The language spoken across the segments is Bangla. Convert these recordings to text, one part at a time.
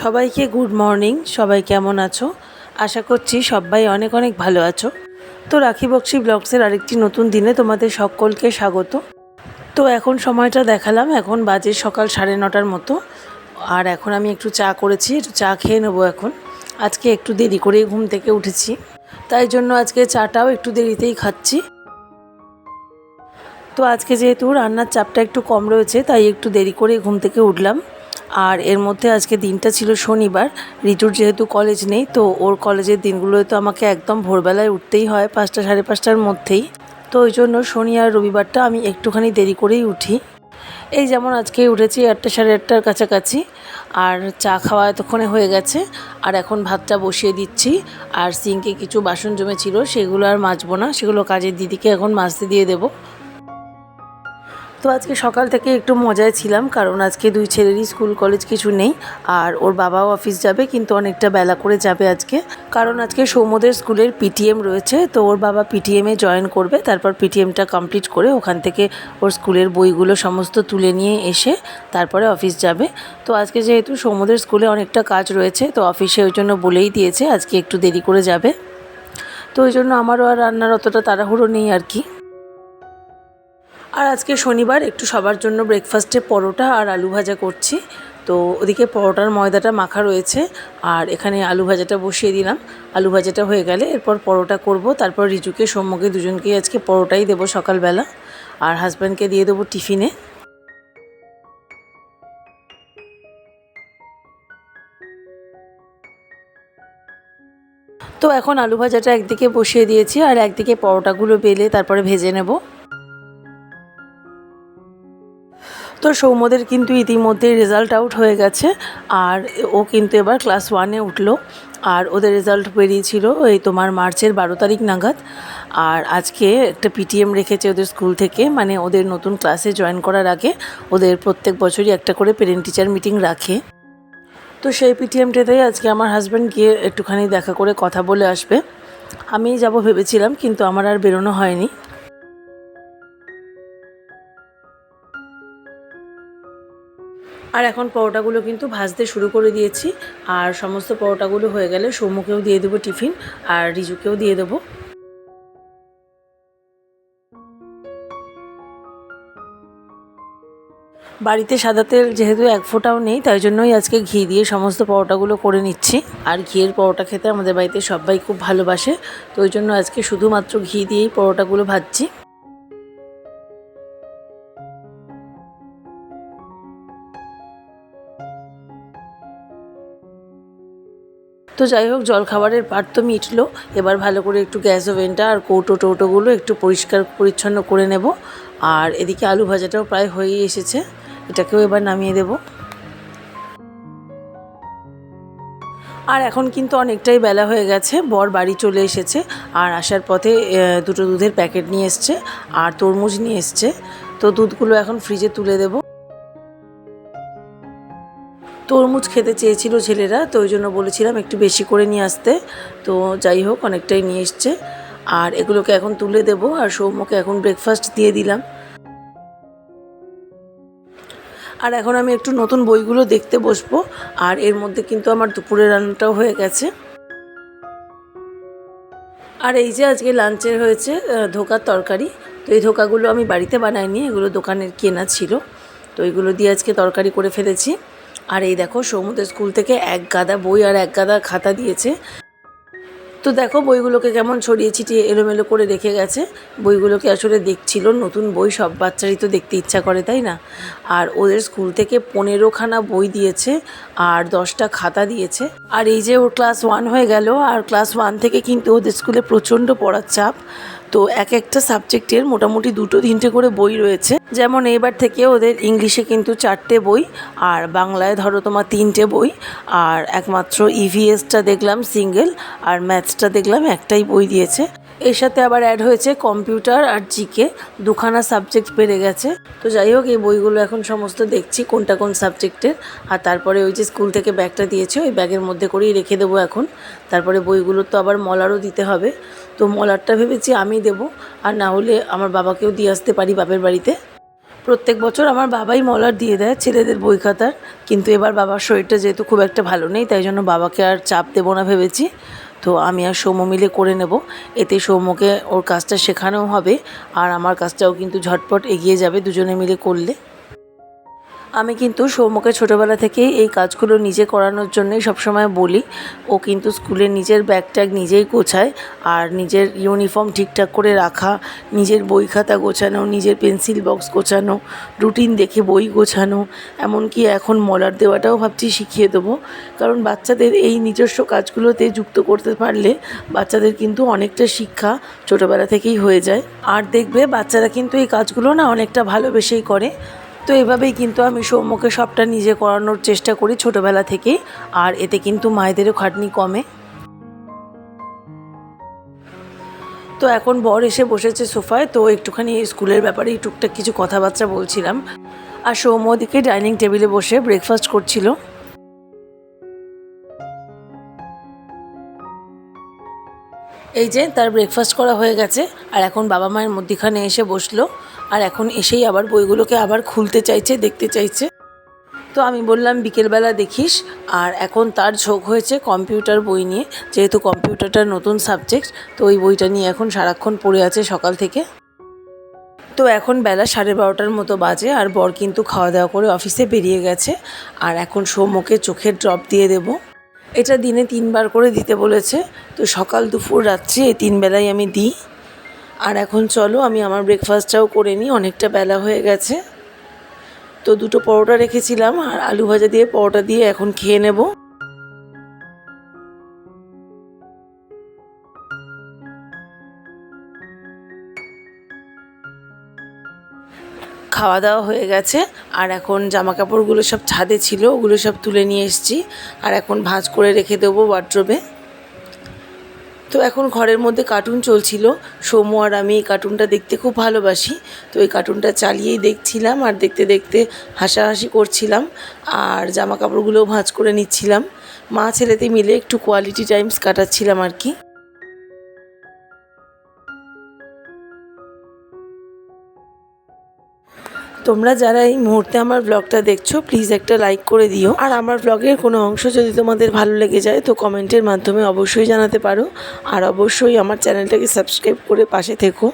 সবাইকে গুড মর্নিং, সবাই কেমন আছো? আশা করছি সবাই অনেক অনেক ভালো আছো। তো রাখি বক্সি ব্লগসের আরেকটি নতুন দিনে তোমাদের সকলকে স্বাগত। তো এখন সময়টা দেখালাম, এখন বাজে সকাল সাড়ে নটার মতো। আর এখন আমি একটু চা করেছি, একটু চা খেয়ে নেব এখন। আজকে একটু দেরি করেই ঘুম থেকে উঠেছি। তাই জন্য আজকে চাটাও একটু দেরিতেই খাচ্ছি। তো আজকে যেহেতু রান্নার চাপটা একটু কম রয়েছে, তাই একটু দেরি করে ঘুম থেকে উঠলাম। আর এর মধ্যে আজকে দিনটা ছিল শনিবার। রিতুর যেহেতু কলেজ নেই, তো ওর কলেজের দিনগুলোয় তো আমাকে একদম ভোরবেলায় উঠতেই হয়, পাঁচটা সাড়ে পাঁচটার মধ্যেই। তো ওই জন্য শনি আর রবিবারটা আমি একটুখানি দেরি করেই উঠি। এই যেমন আজকে উঠেছি আটটা সাড়ে আটটার কাছাকাছি, আর চা খাওয়া এতক্ষণে হয়ে গেছে। আর এখন ভাতটা বসিয়ে দিচ্ছি, আর সিঙ্কে কিছু বাসন জমেছিল, সেগুলো আর মাজবো না, সেগুলো কাজের দিদিকে এখন মাজতে দিয়ে দেবো। তো আজকে সকাল থেকে একটু মজায় ছিলাম, কারণ আজকে দুই ছেলেরই স্কুল কলেজ কিছু নেই, আর ওর বাবাও অফিস যাবে, কিন্তু অনেকটা বেলা করে যাবে আজকে। কারণ আজকে সৌমদের স্কুলের পিটিএম রয়েছে, তো ওর বাবা পিটিএমে জয়েন করবে, তারপর পিটিএমটা কমপ্লিট করে ওখান থেকে ওর স্কুলের বইগুলো সমস্ত তুলে নিয়ে এসে তারপরে অফিস যাবে। তো আজকে যেহেতু সৌমদের স্কুলে অনেকটা কাজ রয়েছে, তো অফিসে ওই জন্য বলেই দিয়েছে আজকে একটু দেরি করে যাবে। তো ওই জন্য আমারও আর রান্নার অতটা তাড়াহুড়ো নেই আর কি। আর আজকে শনিবার, একটু সবার জন্য ব্রেকফাস্টে পরোটা আর আলু ভাজা করছি। তো ওদিকে পরোটার ময়দাটা মাখা রয়েছে, আর এখানে আলু ভাজাটা বসিয়ে দিলাম। আলু ভাজাটা হয়ে গেলে এরপর পরোটা করব, তারপর রিজুকে, সৌম্যকে দুজনকেই আজকে পরোটাই দেবো সকালবেলা। আর হাজব্যান্ডকে দিয়ে দেবো টিফিনে। তো এখন আলু ভাজাটা একদিকে বসিয়ে দিয়েছি, আর একদিকে পরোটাগুলো বেলে তারপরে ভেজে নেব। তো সৌম্যদের কিন্তু ইতিমধ্যে রেজাল্ট আউট হয়ে গেছে। আর ও কিন্তু এবার ক্লাস ওয়ানে উঠল। আর ওদের রেজাল্ট বেরিয়েছিল এই তোমার মার্চের বারো তারিখ নাগাদ। আর আজকে একটা পিটিএম রেখেছে ওদের স্কুল থেকে। মানে ওদের নতুন ক্লাসে জয়েন করার আগে ওদের প্রত্যেক বছরই একটা করে পেরেন্ট টিচার মিটিং রাখে। তো সেই পিটিএমটাতেই আজকে আমার হাজব্যান্ড গিয়ে একটুখানি দেখা করে কথা বলে আসবে। আমি যাব ভেবেছিলাম, কিন্তু আমার আর বেরোনো হয়নি। আর এখন পরোটাগুলো কিন্তু ভাজতে শুরু করে দিয়েছি। আর সমস্ত পরোটাগুলো হয়ে গেলে সৌম্যকেও দিয়ে দেবো টিফিন আর রিজুকেও দিয়ে দেবো। বাড়িতে সাদা তেল যেহেতু এক ফোঁটাও নেই, তাই জন্যই আজকে ঘি দিয়ে সমস্ত পরোটাগুলো করে নিচ্ছি। আর ঘিয়ের পরোটা খেতে আমাদের বাড়িতে সবাই খুব ভালোবাসে, তো ওই জন্য আজকে শুধুমাত্র ঘি দিয়েই পরোটাগুলো ভাজছি। তো যাই হোক, জলখাবারের পাট তো মিটলো। এবার ভালো করে একটু গ্যাস ওভেনটা আর কৌটো টৌটোগুলো একটু পরিষ্কার পরিচ্ছন্ন করে নেব। আর এদিকে আলু ভাজাটাও প্রায় হয়েই এসেছে। এটাকেও এবার নামিয়ে দেব। আর এখন কিন্তু অনেকটাই বেলা হয়ে গেছে, বর বাড়ি চলে এসেছে আর আসার পথে দুটো দুধের প্যাকেট নিয়ে এসছে আর তরমুজ নিয়ে এসছে। তো দুধগুলো এখন ফ্রিজে তুলে দেবো। তরমুজ খেতে চেয়েছিল ছেলেরা, তো ওই জন্য বলেছিলাম একটু বেশি করে নিয়ে আসতে। তো যাই হোক, অনেকটাই নিয়ে এসছে। আর এগুলোকে এখন তুলে দেব, আর সৌম্যকে এখন ব্রেকফাস্ট দিয়ে দিলাম। আর এখন আমি একটু নতুন বইগুলো দেখতে বসবো, আর এর মধ্যে কিন্তু আমার দুপুরের রান্নাটাও হয়ে গেছে। আর এই যে আজকে লাঞ্চের হয়েছে ধোকার তরকারি। তো এই ধোকাগুলো আমি বাড়িতে বানাইনি, এগুলো দোকানের কেনা ছিল। তো এগুলো দিয়ে আজকে তরকারি করে ফেলেছি। আর এই দেখো, সমুদ্র স্কুল থেকে এক গাদা বই আর এক গাদা খাতা দিয়েছে। তো দেখো, বইগুলোকে কেমন ছড়িয়ে ছিটিয়ে এলোমেলো করে রেখে গেছে। বইগুলোকে আসলে দেখছিল নতুন বই, সব বাচ্চারই তো দেখতে ইচ্ছা করে, তাই না? আর ওদের স্কুল থেকে পনেরোখানা বই দিয়েছে আর দশটা খাতা দিয়েছে। আর এই যে ওর ক্লাস ওয়ান হয়ে গেল, আর ক্লাস ওয়ান থেকে কিন্তু ওদের স্কুলে প্রচণ্ড পড়ার চাপ। তো এক একটা সাবজেক্টের মোটামুটি দুটো তিনটে করে বই রয়েছে। যেমন এবার থেকে ওদের ইংলিশে কিন্তু চারটে বই, আর বাংলায় ধরো তোমার তিনটে বই, আর একমাত্র ইভিএসটা দেখলাম সিঙ্গেল আর ম্যাথসটা দেখলাম একটাই বই দিয়েছে। এর সাথে আবার অ্যাড হয়েছে কম্পিউটার আর জিকে দুখানা সাবজেক্ট বেড়ে গেছে। তো যাই হোক, এই বইগুলো এখন সমস্ত দেখছি, কোনটা কোন সাবজেক্টের আর তারপরে ওই যে স্কুল থেকে ব্যাগটা দিয়েছে, ওই ব্যাগের মধ্যে করেই রেখে দেবো এখন। তারপরে বইগুলো তো আবার মলারও দিতে হবে। তো মলারটা ভেবেছি আমি দেব, আর না হলে আমার বাবাকেও দিয়ে আসতে পারি বাপের বাড়িতে। প্রত্যেক বছর আমার বাবাই মলার দিয়ে দেয় ছেলেদের বই খাতার। কিন্তু এবার বাবার শরীরটা যেহেতু খুব একটা ভালো নেই, তাই জন্য বাবাকে আর চাপ দেবো না ভেবেছি। তো আমি আর সৌম্য মিলে করে নেব। এতে সৌম্যকে ওর কাজটা শেখানো হবে আর আমার কাজটাও কিন্তু ঝটপট এগিয়ে যাবে দুজনে মিলে করলে। আমি কিন্তু সৌম্যকে ছোটোবেলা থেকেই এই কাজগুলো নিজে করানোর জন্যই সবসময় বলি। ও কিন্তু স্কুলে নিজের ব্যাগ ট্যাগ নিজেই গোছায় আর নিজের ইউনিফর্ম ঠিকঠাক করে রাখা, নিজের বই খাতা গোছানো, নিজের পেন্সিল বক্স গোছানো রুটিন দেখে বই গোছানো, এমনকি এখন মলার দেওয়াটাও ভাবছি শিখিয়ে দেবো। কারণ বাচ্চাদের এই নিজস্ব কাজগুলোতে যুক্ত করতে পারলে বাচ্চাদের কিন্তু অনেকটা শিক্ষা ছোটোবেলা থেকেই হয়ে যায়। আর দেখবে বাচ্চারা কিন্তু এই কাজগুলো না অনেকটা ভালোবেসেই করে। তো এভাবেই কিন্তু আমি সৌম্যকে সবটা নিজে করানোর চেষ্টা করি ছোটোবেলা থেকে, আর এতে কিন্তু মায়েদেরও খাটনি কমে। তো এখন বর এসে বসেছে সোফায়, তো একটুখানি স্কুলের ব্যাপারে টুকটাক কিছু কথাবার্তা বলছিলাম। আর সৌম্য ওদিকে ডাইনিং টেবিলে বসে ব্রেকফাস্ট করছিল। এই যে তার ব্রেকফাস্ট করা হয়ে গেছে, আর এখন বাবা মায়ের মধ্যিখানে এসে বসল, আর এখন এসেই আবার বইগুলোকে আবার খুলতে চাইছে, দেখতে চাইছে। তো আমি বললাম, বিকেলবেলা দেখিস। আর এখন তার ঝোঁক হয়েছে কম্পিউটার বই নিয়ে, যেহেতু কম্পিউটারটা নতুন সাবজেক্ট তো ওই বইটা নিয়ে এখন সারাক্ষণ পড়ে আছে সকাল থেকে। তো এখন বেলা সাড়ে বারোটার মতো বাজে, আর বর কিন্তু খাওয়া দাওয়া করে অফিসে বেরিয়ে গেছে। আর এখন সৌম্যকে চোখের ড্রপ দিয়ে দেবো। এটা দিনে তিনবার করে দিতে বলেছে। তো সকাল, দুপুর, রাত্রি এই তিন বেলায় আমি দিই। আর এখন চলো, আমি আমার ব্রেকফাস্টটাও করে নিই, অনেকটা বেলা হয়ে গেছে। তো দুটো পরোটা রেখেছিলাম, আর আলু ভাজা দিয়ে পরোটা দিয়ে এখন খেয়ে নেব। খাওয়া দাওয়া হয়ে গেছে। আর এখন জামা কাপড়গুলো সব ছাদে ছিল, ওগুলো সব তুলে নিয়ে এসেছি। আর এখন ভাঁজ করে রেখে দেবো ওয়ার্ড্রোবে তো এখন ঘরের মধ্যে কার্টুন চলছিল। সৌম্য আর আমি এই কার্টুনটা দেখতে খুব ভালোবাসি। তো এই কার্টুনটা চালিয়েই দেখছিলাম আর দেখতে দেখতে হাসাহাসি করছিলাম। আর জামা কাপড়গুলোও ভাঁজ করে নিচ্ছিলাম। মা ছেলেতে মিলে একটু কোয়ালিটি টাইমস কাটাচ্ছিলাম আর কি। তোমরা যারা এই মুহূর্তে আমার ব্লগটা দেখছ প্লিজ একটা লাইক করে দিও। আর আমার ব্লগের কোনো অংশ যদি তোমাদের ভালো লেগে যায়, তো কমেন্টের মাধ্যমে অবশ্যই জানাতে পারো। আর অবশ্যই আমার চ্যানেলটাকে সাবস্ক্রাইব করে পাশে থেকো।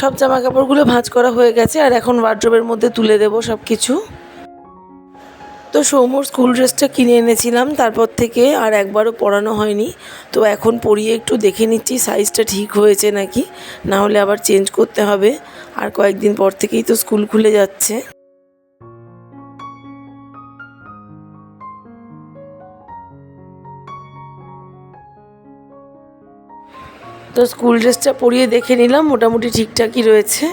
সব জামা কাপড়গুলো ভাঁজ করা হয়ে গেছে, আর এখন ওয়ার্ড্রোবের মধ্যে তুলে দেবো সব কিছু তো সৌমর স্কুল ড্রেসটা কিনে এনেছিলাম, তারপর থেকে আর একবারও পরানো হয়নি। তো এখন পরিয়ে একটু দেখে নিচ্ছি সাইজটা ঠিক হয়েছে নাকি? না হলে আবার চেঞ্জ করতে হবে। আর কয়েকদিন পর থেকেই তো স্কুল খুলে যাচ্ছে। তো স্কুল ড্রেসটা পরিয়ে দেখে নিলাম, মোটামুটি ঠিকঠাকই রয়েছে।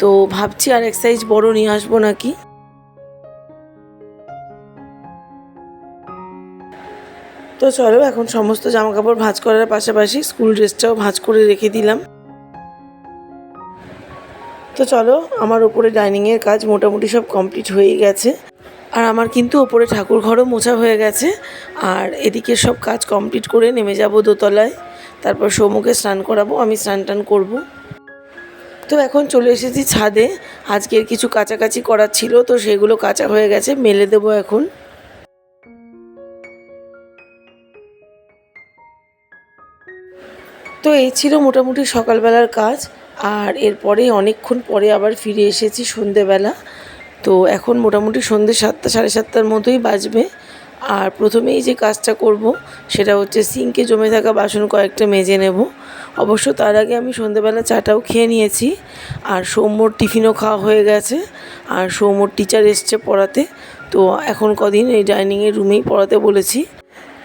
তো ভাবছি আর এক সাইজ বড় নিয়ে আসব নাকি? তো চলো, এখন সমস্ত জামা কাপড় ভাঁজ করার পাশাপাশি স্কুল ড্রেসটাও ভাঁজ করে রেখে দিলাম। তো চলো, আমার ওপরে ডাইনিংয়ের কাজ মোটামুটি সব কমপ্লিট হয়ে গেছে। আর আমার কিন্তু ওপরে ঠাকুর ঘরও মোছা হয়ে গেছে। আর এদিকে সব কাজ কমপ্লিট করে নেমে যাব দোতলায়। তারপর সৌমুখে স্নান করাবো, আমি স্নান টান করব। তো এখন চলে এসেছি ছাদে। আজকের কিছু কাছাকাছি করার ছিল, তো সেগুলো কাঁচা হয়ে গেছে, মেলে দেবো এখন। তো এই ছিল মোটামুটি সকালবেলার কাজ, আর এরপরে অনেকক্ষণ পরে আবার ফিরে এসেছি সন্ধেবেলা। তো এখন মোটামুটি সন্ধে সাতটা, সাড়ে সাতটার মতোই বাজবে। আর প্রথমেই যে কাজটা করব সেটা হচ্ছে সিঙ্কে জমে থাকা বাসন কয়েকটা মেজে নেব। অবশ্য তার আগে আমি সন্ধেবেলা চাটাও খেয়ে নিয়েছি। আর সৌম্যর টিফিনও খাওয়া হয়ে গেছে। আর সৌম্যর টিচার এসছে পড়াতে। তো এখন কদিন এই ডাইনিংয়ের রুমেই পড়াতে বলেছি।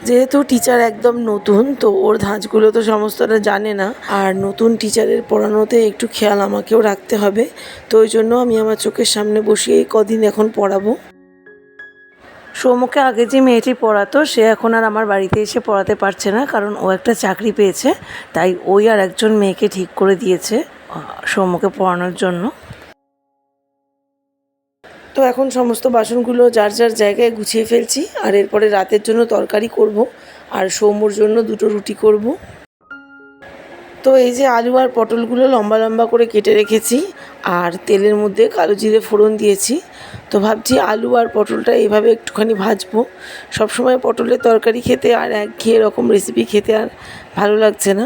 যেহেতু টিচার একদম নতুন, তো ওর ধাঁচগুলো তো সমস্তটা জানে না। আর নতুন টিচারের পড়ানোতে একটু খেয়াল আমাকেও রাখতে হবে। তো ওই জন্য আমি আমার চোখের সামনে বসিয়েই কদিন এখন পড়াবো। সৌমকে আগে যে মেয়েটি পড়াতো, সে এখন আর আমার বাড়িতে এসে পড়াতে পারছে না, কারণ ও একটা চাকরি পেয়েছে। তাই ওই আর একজন মেয়েকে ঠিক করে দিয়েছে সৌমকে পড়ানোর জন্য। তো এখন সমস্ত বাসনগুলো যার যার জায়গায় গুছিয়ে ফেলছি, আর এরপরে রাতের জন্য তরকারি করব, আর সৌম্যর জন্য দুটো রুটি করব। তো এই যে আলু আর পটলগুলো লম্বা লম্বা করে কেটে রেখেছি, আর তেলের মধ্যে কালো জিরে ফোড়ন দিয়েছি। তো ভাবছি আলু আর পটলটা এইভাবে একটুখানি ভাজবো। সবসময় পটলের তরকারি খেতে আর একঘেয়ে এরকম রেসিপি খেতে আর ভালো লাগছে না।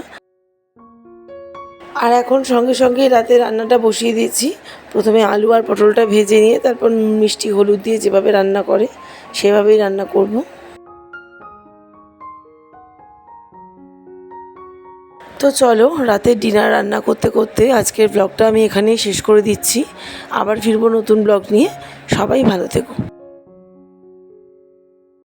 আর এখন সঙ্গে সঙ্গে রাতে রান্নাটা বসিয়ে দিয়েছি। প্রথমে আলু আর পটলটা ভেজে নিয়ে তারপর মিষ্টি হলুদ দিয়ে যেভাবে রান্না করে সেভাবেই রান্না করব। তো চলো রাতের ডিনার রান্না করতে করতে আজকের ব্লগটা আমি এখানেই শেষ করে দিচ্ছি। আবার ফিরবো নতুন ব্লগ নিয়ে। সবাই ভালো থেকো।